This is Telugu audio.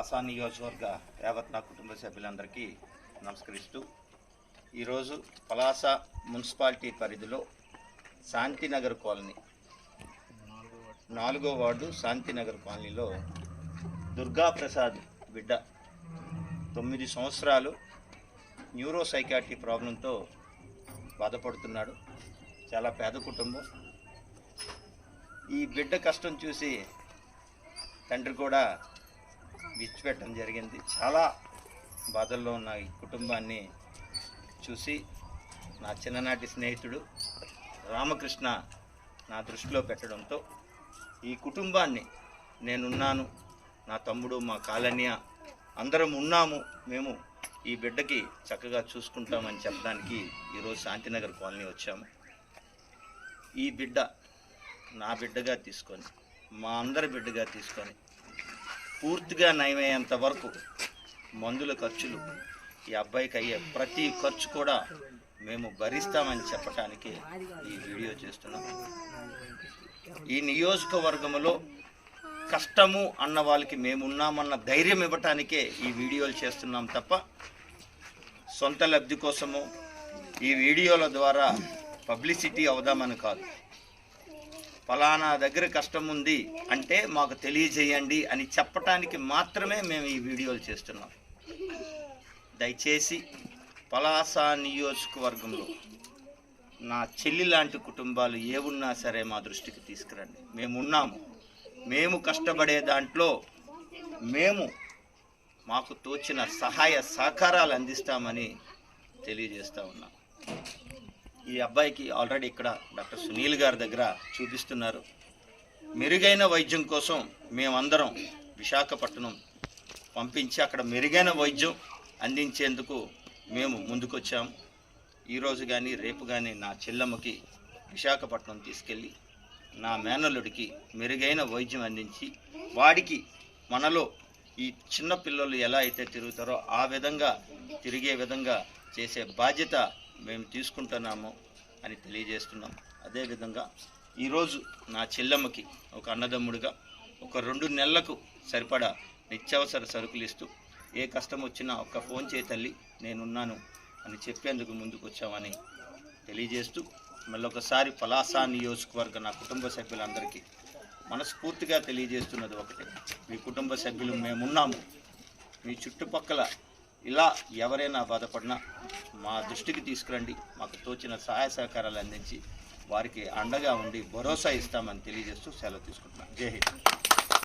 పలాస నియోజకవర్గ యావత్ నా కుటుంబ సభ్యులందరికీ నమస్కరిస్తూ ఈరోజు పలాస మున్సిపాలిటీ పరిధిలో శాంతినగర్ కాలనీ నాలుగో వార్డు శాంతినగర్ కాలనీలో దుర్గాప్రసాద్ బిడ్డ తొమ్మిది సంవత్సరాలు న్యూరో సైకాట్రీ ప్రాబ్లంతో బాధపడుతున్నాడు. చాలా పేద కుటుంబం. ఈ బిడ్డ కష్టం చూసి తండ్రి కూడా విడిచిపెట్టడం జరిగింది. చాలా బాధల్లో ఉన్న ఈ కుటుంబాన్ని చూసి నా చిన్ననాటి స్నేహితుడు రామకృష్ణ నా దృష్టిలో పెట్టడంతో ఈ కుటుంబాన్ని నేనున్నాను నా తమ్ముడు మా కాలన్య అందరం ఉన్నాము మేము ఈ బిడ్డకి చక్కగా చూసుకుంటామని చెప్పడానికి ఈరోజు శాంతినగర్ కాలనీ వచ్చాము. ఈ బిడ్డ నా బిడ్డగా తీసుకొని మా అందరి బిడ్డగా తీసుకొని పూర్తిగా నయమయ్యేంత వరకు మందుల ఖర్చులు ఈ అబ్బాయికి అయ్యే ప్రతి ఖర్చు కూడా మేము భరిస్తామని చెప్పడానికి ఈ వీడియో చేస్తున్నాం. ఈ నియోజకవర్గంలో కష్టము అన్న వాళ్ళకి మేమున్నామన్న ధైర్యం ఇవ్వటానికే ఈ వీడియోలు చేస్తున్నాం తప్ప సొంత లబ్ధి కోసము ఈ వీడియోల ద్వారా పబ్లిసిటీ అవుదామని కాదు. ఫలానా దగ్గర కష్టం ఉంది అంటే మాకు తెలియజేయండి అని చెప్పటానికి మాత్రమే మేము ఈ వీడియోలు చేస్తున్నాం. దయచేసి పలాస నియోజకవర్గంలో నా చెల్లి లాంటి కుటుంబాలు ఏ ఉన్నా సరే మా దృష్టికి తీసుకురండి. మేము ఉన్నాము. మేము కష్టపడే దాంట్లో మేము మాకు తోచిన సహాయ సహకారాలు అందిస్తామని తెలియజేస్తా ఉన్నాం. ఈ అబ్బాయికి ఆల్రెడీ ఇక్కడ డాక్టర్ సునీల్ గారి దగ్గర చూపిస్తున్నారు. మెరుగైన వైద్యం కోసం మేమందరం విశాఖపట్నం పంపించి అక్కడ మెరుగైన వైద్యం అందించేందుకు మేము ముందుకొచ్చాము ఈరోజు కానీ రేపు కానీ నా చెల్లమ్మకి విశాఖపట్నం తీసుకెళ్ళి నా మేనల్లుడికి మెరుగైన వైద్యం అందించి వాడికి మనలో ఈ చిన్న పిల్లలు ఎలా అయితే తిరుగుతారో ఆ విధంగా తిరిగే విధంగా చేసే బాధ్యత మేము తీసుకుంటున్నాము అని తెలియజేస్తున్నాం. అదేవిధంగా ఈరోజు నా చెల్లమ్మకి ఒక అన్నదమ్ముడిగా ఒక రెండు నెలలకు సరిపడా నిత్యావసర సరుకులు ఇస్తూ ఏ కష్టం వచ్చినా ఒక్క ఫోన్ చేయి తల్లి నేనున్నాను అని చెప్పేందుకు ముందుకు వచ్చామని తెలియజేస్తూ మళ్ళొకసారి పలాసా నియోజకవర్గ నా కుటుంబ సభ్యులందరికీ మనస్ఫూర్తిగా తెలియజేస్తున్నది ఒకటే. మీ కుటుంబ సభ్యులు మేమున్నాము. మీ చుట్టుపక్కల ఇలా ఎవరైనా బాధపడినా మా దృష్టికి తీసుకురండి. మాకు తోచిన సహాయ సహకారాలు అందించి వారికి అండగా ఉండి భరోసా ఇస్తామని తెలియజేస్తూ సెలవు తీసుకుంటున్నాను జై హింద్.